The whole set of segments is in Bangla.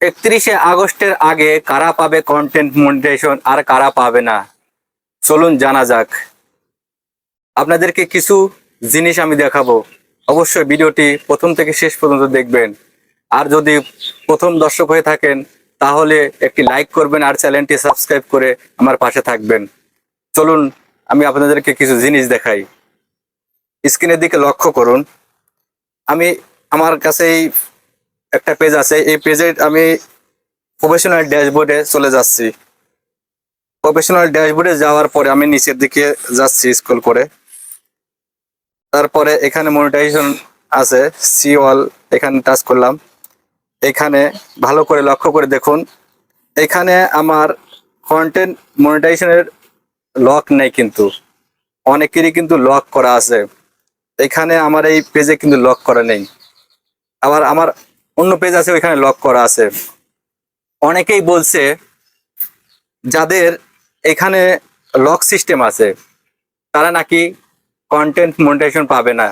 একত্রিশে আগস্টের আগে কারা পাবে কন্টেন্ট মনিটাইজেশন আর কারা পাবে না? চলুন জানা যাক। আপনাদেরকে কিছু জিনিস আমি দেখাবো। অবশ্যই ভিডিওটি প্রথম থেকে শেষ পর্যন্ত দেখবেন। আর যদি প্রথম দর্শক হয়ে থাকেন, তাহলে একটি লাইক করবেন আর চ্যানেলটি সাবস্ক্রাইব করে আমার পাশে থাকবেন। চলুন, আমি আপনাদেরকে কিছু জিনিস দেখাই। স্ক্রিনের দিকে লক্ষ্য করুন। আমি আমার কাছে এই একটা পেজ আছে, এই পেজে আমি প্রফেশনাল ড্যাশবোর্ডে চলে যাচ্ছি। প্রফেশনাল ড্যাশবোর্ডে যাওয়ার পরে আমি নিচের দিকে যাচ্ছি স্কুল করে। তারপরে এখানে মনিটাইজেশন আছে সি অল এখানে টাচ করলাম। এখানে ভালো করে লক্ষ্য করে দেখুন, এখানে আমার কন্টেন্ট মনিটাইজেশনের লক নেই কিন্তু। অনেকেরই কিন্তু লক করা আছে। এখানে আমার এই পেজে কিন্তু লক করা নেই। আবার আমার অন্য পেজ আছে, ওইখানে লক করা আছে। অনেকেই বলছে, যাদের এখানে লক সিস্টেম আছে, তারা নাকি কন্টেন্ট মনিটাইজেশন পাবে না।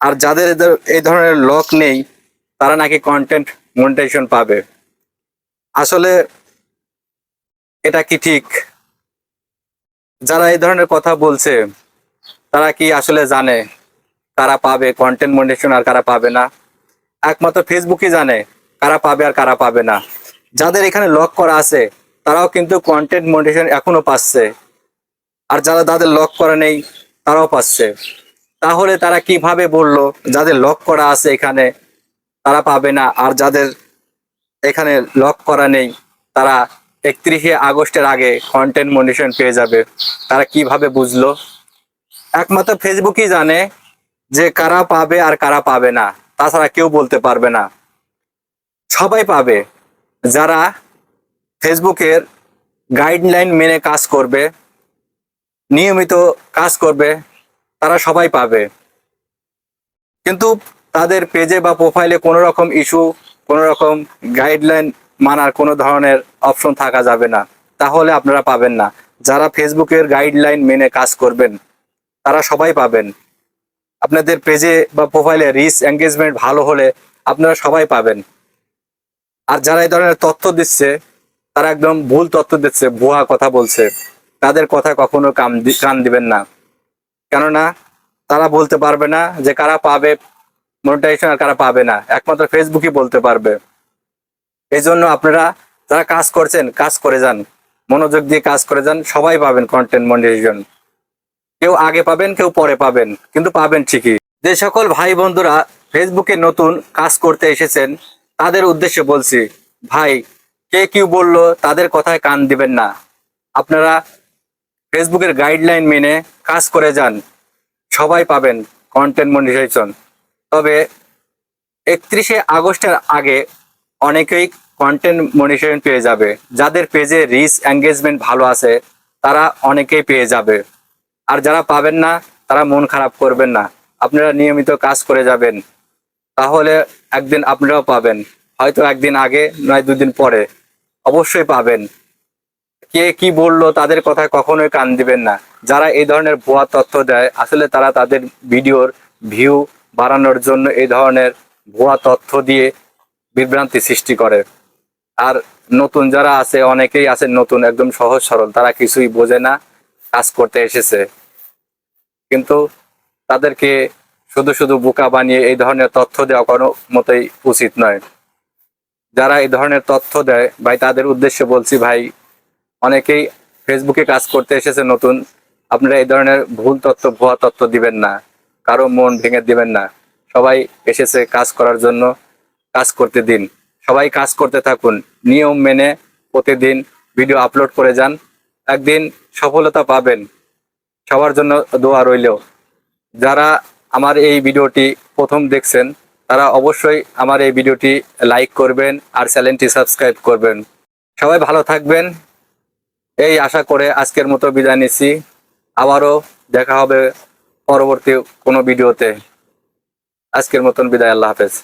আর যাদের এই ধরনের লক নেই, তারা নাকি কন্টেন্ট মনিটাইজেশন পাবে। আসলে এটা কি ঠিক? যারা এই ধরনের কথা বলছে, তারা কি আসলে জানে কারা পাবে কন্টেন্ট মনিটাইজেশন আর কারা পাবে না? একমাত্র ফেসবুকই জানে কারা পাবে আর কারা পাবে না। যাদের এখানে লক করা আছে, তারাও কিন্তু কন্টেন্ট মনিটাইজেশন এখনও পাচ্ছে। আর যারা তাদের লক করা নেই, তারাও পাচ্ছে। তাহলে তারা কীভাবে বলল যাদের লক করা আছে এখানে, তারা পাবে না? আর যাদের এখানে লক করা নেই, তারা একত্রিশে আগস্টের আগে কন্টেন্ট মনিটাইজেশন পেয়ে যাবে। তারা কীভাবে বুঝলো? একমাত্র ফেসবুকই জানে যে কারা পাবে আর কারা পাবে না। তাছাড়া কেউ বলতে পারবে না। সবাই পাবে যারা ফেসবুকের গাইডলাইন মেনে কাজ করবে, নিয়মিত কাজ করবে, তারা সবাই পাবে। কিন্তু তাদের পেজে বা প্রোফাইলে কোনো রকম ইস্যু কোনো রকম গাইডলাইন মানার কোনো ধরনের অপশন থাকা যাবে না। তাহলে আপনারা পাবেন না। যারা ফেসবুকের গাইডলাইন মেনে কাজ করবেন, তারা সবাই পাবেন। আপনাদের পেজে বা প্রোফাইলে রিচ এঙ্গেজমেন্ট ভালো হলে আপনারা সবাই পাবেন। আর যারা এই ধরনের তথ্য দিচ্ছে, তারা একদম ভুল তথ্য দিচ্ছে, ভুয়া কথা বলছে, তাদের কথা কখনো দি- কান দিবেন না। কেননা তারা বলতে পারবে না যে কারা পাবে মনিটাইজেশন আর কারা পাবে না। একমাত্র ফেসবুকই বলতে পারবে। এই জন্য আপনারা যারা কাজ করছেন, কাজ করে যান। মনোযোগ দিয়ে কাজ করে যান, সবাই পাবেন কন্টেন্ট মনিটাইজেশন কেউ আগে পাবেন, কেউ পরে পাবেন, কিন্তু পাবেন ঠিকই। যে সকল ভাই বন্ধুরা ফেসবুকে নতুন কাজ করতে এসেছেন, তাদের উদ্দেশ্যে বলছি, ভাই, কে কি বলল তাদের কথায় কান দিবেন না। আপনারা ফেসবুকের গাইডলাইন মেনে কাজ করে যান, সবাই পাবেন কন্টেন্ট মনিটাইজেশন তবে একত্রিশে আগস্টের আগে অনেকেই কন্টেন্ট মনিটাইজেশন পেয়ে যাবে। যাদের পেজে রিচ এঙ্গেজমেন্ট ভালো আছে, তারা অনেকেই পেয়ে যাবে। আর যারা পাবেন না, তারা মন খারাপ করবেন না। আপনারা নিয়মিত কাজ করে যাবেন। তাহলে একদিন আপনারাও পাবেন। হয়তো একদিন আগে, নয় দুদিন পরে। অবশ্যই পাবেন। কে কি বলল তাদের কথায় কখনোই কান দিবেন না। যারা এই ধরনের ভুয়া তথ্য দেয়, আসলে তারা তাদের ভিডিওর ভিউ বাড়ানোর জন্য এই ধরনের ভুয়া তথ্য দিয়ে বিভ্রান্তি সৃষ্টি করে। আর নতুন যারা আছে, অনেকেই আছে নতুন, একদম সহজ সরল, তারা কিছুই বোঝে না, কাজ করতে এসেছে। কিন্তু তাদেরকে শুধু শুধু বোকা বানিয়ে এই ধরনের তথ্য দেওয়া কোনো মতেই উচিত নয়। যারা এই ধরনের তথ্য দেয়, ভাই, তাদের উদ্দেশ্যে বলছি, ভাই, অনেকেই ফেসবুকে কাজ করতে এসেছে নতুন। আপনারা এই ধরনের ভুল তথ্য, ভুয়া তথ্য দিবেন না। কারও মন ভেঙে দিবেন না। সবাই এসেছে কাজ করার জন্য। কাজ করতে দিন। সবাই কাজ করতে থাকুন। নিয়ম মেনে প্রতিদিন ভিডিও আপলোড করে যান। একদিন সফলতা পাবেন। সবার জন্য দোয়া রইল। যারা আমার এই ভিডিওটি প্রথম দেখছেন, তারা অবশ্যই আমার এই ভিডিওটি লাইক করবেন আর চ্যানেলটি সাবস্ক্রাইব করবেন। সবাই ভালো থাকবেন। এই আশা করে আজকের মতো বিদায় নিচ্ছি। আবারও দেখা হবে পরবর্তী কোনো ভিডিওতে। আজকের মতন বিদায়, আল্লাহ হাফেজ।